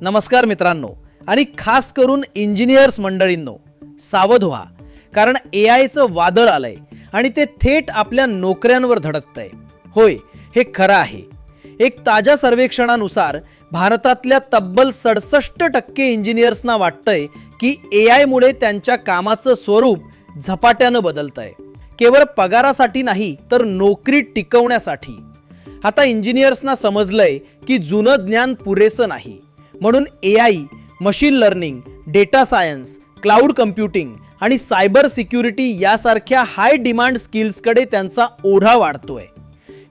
नमस्कार मित्रांनो. आणि खास करून इंजिनियर्स मंडळींनो सावध व्हा. कारण ए आयचं वादळ आलंय आणि ते थेट आपल्या नोकऱ्यांवर धडकतंय. होय हे खरं आहे. एक ताज्या सर्वेक्षणानुसार भारतातल्या तब्बल सडसष्ट टक्के इंजिनियर्सना वाटतंय की ए आयमुळे त्यांच्या कामाचं स्वरूप झपाट्यानं बदलतंय. केवळ पगारासाठी नाही तर नोकरी टिकवण्यासाठी. आता इंजिनियर्सना समजलंय की जुनं ज्ञान पुरेसं नाही. म्हणून A I machine learning data science cloud computing आणि सायबर सिक्युरिटी यासारख्या हाय डिमांड स्किल्सकडे त्यांचा ओढा वाढतोय.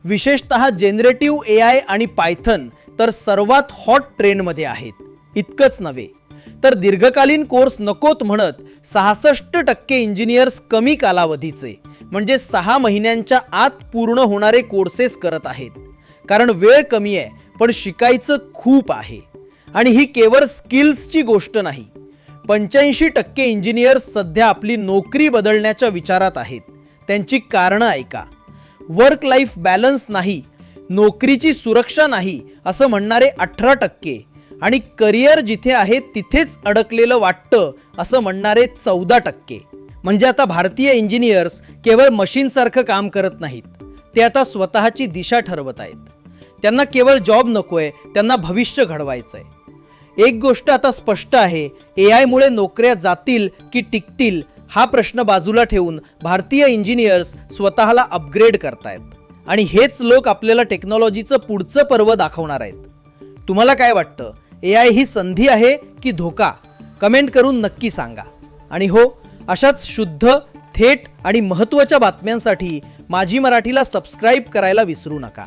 विशेषत जेनरेटिव्ह ए आय आणि पायथन तर सर्वात हॉट ट्रेंडमध्ये आहेत. इतकंच नव्हे तर दीर्घकालीन कोर्स नकोत म्हणत सहासष्ट टक्के इंजिनियर्स कमी कालावधीचे म्हणजे सहा महिन्यांच्या आत पूर्ण होणारे कोर्सेस करत आहेत. कारण वेळ कमी आहे पण शिकायचं खूप आहे. आणि ही केवळ स्किल्सची गोष्ट नाही. पंच्याऐंशी टक्के इंजिनियर्स सध्या आपली नोकरी बदलण्याच्या विचारात आहेत. त्यांची कारणं ऐका. वर्क लाईफ बॅलन्स नाही नोकरीची सुरक्षा नाही असं म्हणणारे अठरा टक्के. आणि करिअर जिथे आहे तिथेच अडकलेलं वाटतं असं म्हणणारे चौदा टक्के. म्हणजे आता भारतीय इंजिनियर्स केवळ मशीनसारखं काम करत नाहीत. ते आता स्वतःची दिशा ठरवत आहेत. त्यांना केवळ जॉब नकोय त्यांना भविष्य घडवायचंय. एक गोष्ट आता स्पष्ट आहे. ए आयमुळे नोकऱ्या जातील की टिकतील हा प्रश्न बाजूला ठेवून भारतीय इंजिनियर्स स्वतःला अपग्रेड करतायत. आणि हेच लोक आपल्याला टेक्नॉलॉजीचं पुढचं पर्व दाखवणार आहेत. तुम्हाला काय वाटतं? ए आय ही संधी आहे की धोका? कमेंट करून नक्की सांगा. आणि हो अशाच शुद्ध थेट आणि महत्त्वाच्या बातम्यांसाठी माझी मराठीला सबस्क्राईब करायला विसरू नका.